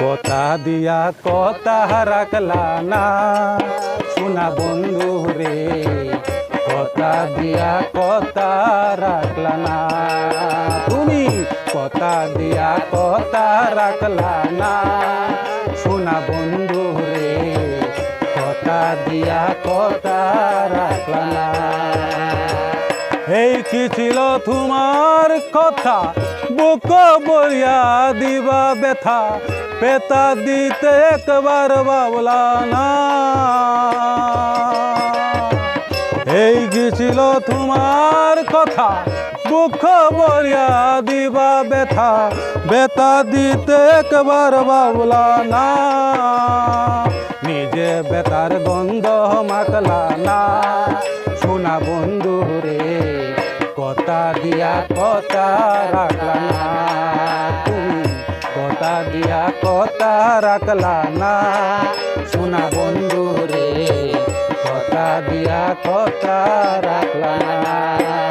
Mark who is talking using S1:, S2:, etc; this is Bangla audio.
S1: কথা দিয়া কথা রাখলা না। শোনা বন্ধু রে, কথা দিয়া কথা রাখলা না। তুমি কথা দিয়া কথা রাখলা না। শোনা বন্ধু রে, কথা দিয়া কথা রাখলা না। এই কি ছিল তোমার কথা? বুক বলিয়া দিবা ব্যথা পেতা দিতে একবার বাবলা না। এই কি ছিল তোমার কথা? দুঃখ বলিয়া দিবা ব্যথা বেতা দিতে একবার বাবলা না। নিজে বেতার গন্ধ মাকলা না। শোনা বন্ধু রে কথা দিয়া কথা রাখলা না তুমি দিয়া কথা রাখলা না। শোনা বন্ধু রে কথা দিয়া কথা রাখলা না।